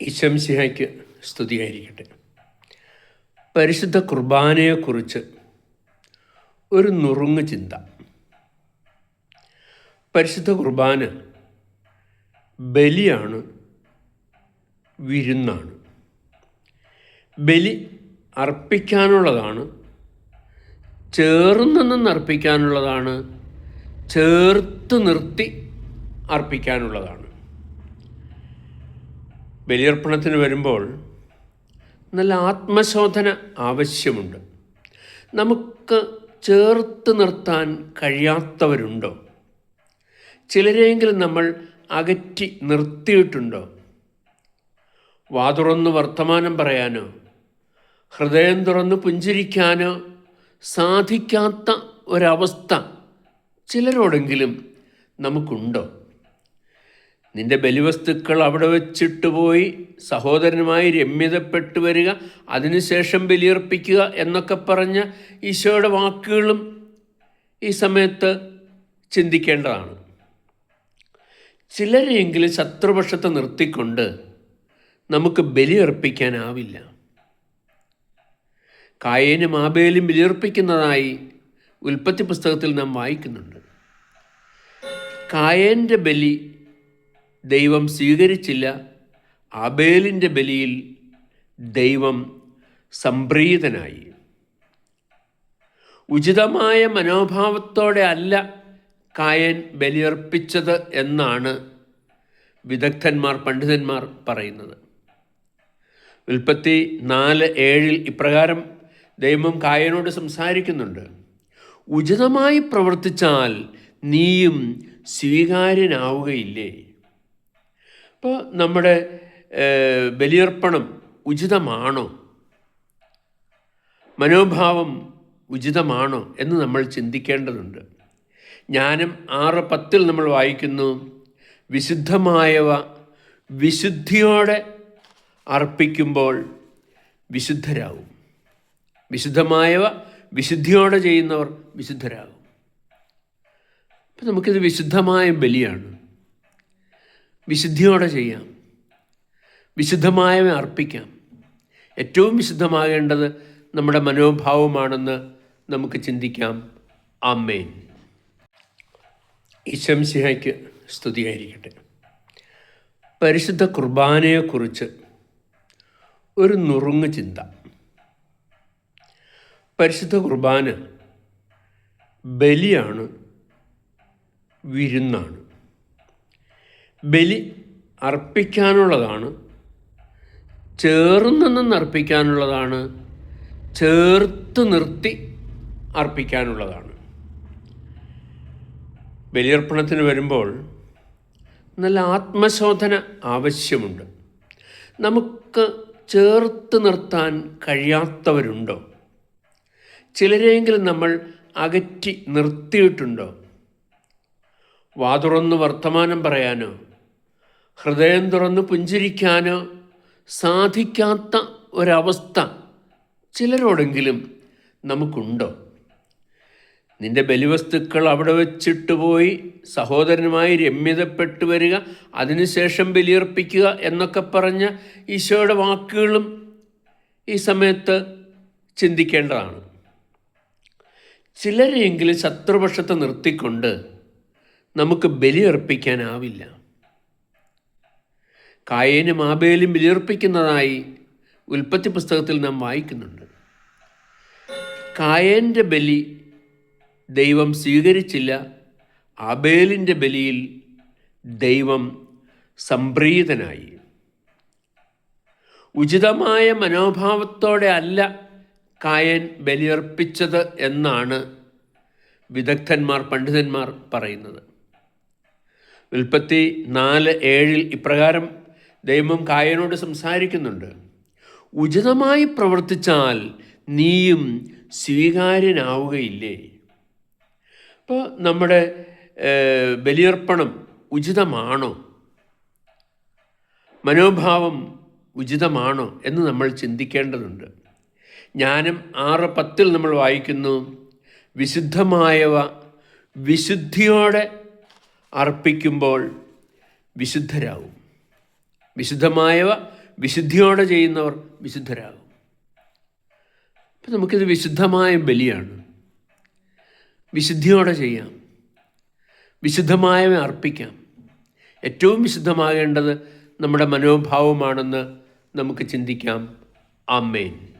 ഈശംസിഹയ്ക്ക് സ്തുതിയായിരിക്കട്ടെ. പരിശുദ്ധ കുർബാനയെക്കുറിച്ച് ഒരു നുറുങ്ങ് ചിന്ത. പരിശുദ്ധ കുർബാന ബലിയാണ് വിരുന്നാണ്. ബലി അർപ്പിക്കാനുള്ളതാണ് ചേർന്ന് അർപ്പിക്കാനുള്ളതാണ് ചേർത്ത് നിർത്തി അർപ്പിക്കാനുള്ളതാണ്. ബലിയർപ്പണത്തിന് വരുമ്പോൾ നല്ല ആത്മശോധന ആവശ്യമുണ്ട്. നമുക്ക് ചേർത്ത് നിർത്താൻ കഴിയാത്തവരുണ്ടോ? ചിലരെങ്കിലും നമ്മൾ അകറ്റി നിർത്തിയിട്ടുണ്ടോ? വാതുറന്ന് വർത്തമാനം പറയാനോ? ഹൃദയം തുറന്ന് പുഞ്ചിരിക്കാനോ? സാധിക്കാത്ത ഒരവസ്ഥ ചിലരോടെങ്കിലും നമുക്കുണ്ടോ? നിന്റെ ബലിവസ്തുക്കൾ അവിടെ വച്ചിട്ട് പോയി സഹോദരനുമായി രമ്യതപ്പെട്ടു വരിക അതിനുശേഷം ബലിയർപ്പിക്കുക എന്നൊക്കെ പറഞ്ഞ ഈശോയുടെ വാക്കുകളും ഈ സമയത്ത് ചിന്തിക്കേണ്ടതാണ്. ചിലരെയെങ്കിലും ശത്രുപക്ഷത്തെ നിർത്തിക്കൊണ്ട് നമുക്ക് ബലിയർപ്പിക്കാനാവില്ല. കായേനും ആബേലും ബലിയർപ്പിക്കുന്നതായി ഉൽപ്പത്തി പുസ്തകത്തിൽ നാം വായിക്കുന്നുണ്ട്. കായേന്റെ ബലി ദൈവം സ്വീകരിച്ചില്ല. അബേലിന്റെ ബലിയിൽ ദൈവം സംപ്രീതനായി. ഉചിതമായ മനോഭാവത്തോടെ അല്ല കായൻ ബലിയർപ്പിച്ചത് എന്നാണ് വിദഗ്ധന്മാർ പണ്ഡിതന്മാർ പറയുന്നത്. ഉൽപ്പത്തി നാല് ഏഴിൽ ഇപ്രകാരം ദൈവം കായനോട് സംസാരിക്കുന്നുണ്ട്. ഉചിതമായി പ്രവർത്തിച്ചാൽ നീയും സ്വീകാര്യനാവുകയില്ലേ? അപ്പോൾ നമ്മുടെ ബലിയർപ്പണം ഉചിതമാണോ? മനോഭാവം ഉചിതമാണോ എന്ന് നമ്മൾ ചിന്തിക്കേണ്ടതുണ്ട്. ജ്ഞാനം ആറ് പത്തിൽ നമ്മൾ വായിക്കുന്നു. വിശുദ്ധമായവ വിശുദ്ധിയോടെ അർപ്പിക്കുമ്പോൾ വിശുദ്ധരാകും. വിശുദ്ധമായവ വിശുദ്ധിയോടെ ചെയ്യുന്നവർ വിശുദ്ധരാകും. അപ്പം നമുക്കിത് വിശുദ്ധമായ ബലിയാണ്. വിശുദ്ധിയോടെ ചെയ്യാം. വിശുദ്ധമായവ അർപ്പിക്കാം. ഏറ്റവും വിശുദ്ധമാകേണ്ടത് നമ്മുടെ മനോഭാവമാണെന്ന് നമുക്ക് ചിന്തിക്കാം. അമ്മേൻ ഈശംസിഹയ്ക്ക് സ്തുതിയായിരിക്കട്ടെ. പരിശുദ്ധ കുർബാനയെക്കുറിച്ച് ഒരു നുറുങ്ങ് ചിന്ത. പരിശുദ്ധ കുർബാന ബലിയാണ് വിരുന്നാണ്. ബലി അർപ്പിക്കാനുള്ളതാണ്. ചേർന്ന് നിന്ന് അർപ്പിക്കാനുള്ളതാണ്. ചേർത്ത് നിർത്തി അർപ്പിക്കാനുള്ളതാണ്. ബലിയർപ്പണത്തിന് വരുമ്പോൾ നല്ല ആത്മശോധന ആവശ്യമുണ്ട്. നമുക്ക് ചേർത്ത് നിർത്താൻ കഴിയാത്തവരുണ്ടോ? ചിലരെങ്കിലും നമ്മൾ അകറ്റി നിർത്തിയിട്ടുണ്ടോ? വാതുറന്ന് വർത്തമാനം പറയാനോ? ഹൃദയം തുറന്ന് പുഞ്ചിരിക്കാനോ? സാധിക്കാത്ത ഒരവസ്ഥ ചിലരോടെങ്കിലും നമുക്കുണ്ടോ? നിന്റെ ബലിവസ്തുക്കൾ അവിടെ വെച്ചിട്ട് പോയി സഹോദരനുമായി രമ്യതപ്പെട്ടു വരിക അതിനുശേഷം ബലിയർപ്പിക്കുക എന്നൊക്കെ പറഞ്ഞ ഈശോയുടെ വാക്കുകളും ഈ സമയത്ത് ചിന്തിക്കേണ്ടതാണ്. ചിലരെയെങ്കിലും ശത്രുപക്ഷത്തെ നിർത്തിക്കൊണ്ട് നമുക്ക് ബലിയർപ്പിക്കാനാവില്ല. കായേനും ആബേലും ബലിയർപ്പിക്കുന്നതായി ഉൽപ്പത്തി പുസ്തകത്തിൽ നാം വായിക്കുന്നുണ്ട്. കായേന്റെ ബലി ദൈവം സ്വീകരിച്ചില്ല. ആബേലിന്റെ ബലിയിൽ ദൈവം സംപ്രീതനായി. ഉചിതമായ മനോഭാവത്തോടെ അല്ല കായൻ ബലിയർപ്പിച്ചത് എന്നാണ് വിദഗ്ധന്മാർ പണ്ഡിതന്മാർ പറയുന്നത്. ഉൽപ്പത്തി നാല് ഏഴിൽ ഇപ്രകാരം ദൈവം കായനോട് സംസാരിക്കുന്നുണ്ട്. ഉചിതമായി പ്രവർത്തിച്ചാൽ നീയും സ്വീകാര്യനാവുകയില്ലേ? അപ്പോൾ നമ്മുടെ ബലിയർപ്പണം ഉചിതമാണോ? മനോഭാവം ഉചിതമാണോ എന്ന് നമ്മൾ ചിന്തിക്കേണ്ടതുണ്ട്. ജ്ഞാനം ആറ് പത്തിൽ നമ്മൾ വായിക്കുന്നു. വിശുദ്ധമായവ വിശുദ്ധിയോടെ അർപ്പിക്കുമ്പോൾ വിശുദ്ധരാകും. വിശുദ്ധമായവ വിശുദ്ധിയോടെ ചെയ്യുന്നവർ വിശുദ്ധരാകും. അപ്പം നമുക്കിത് വിശുദ്ധമായ ബലിയാണ്. വിശുദ്ധിയോടെ ചെയ്യാം. വിശുദ്ധമായവ അർപ്പിക്കാം. ഏറ്റവും വിശുദ്ധമാകേണ്ടത് നമ്മുടെ മനോഭാവമാണെന്ന് നമുക്ക് ചിന്തിക്കാം. ആമേൻ.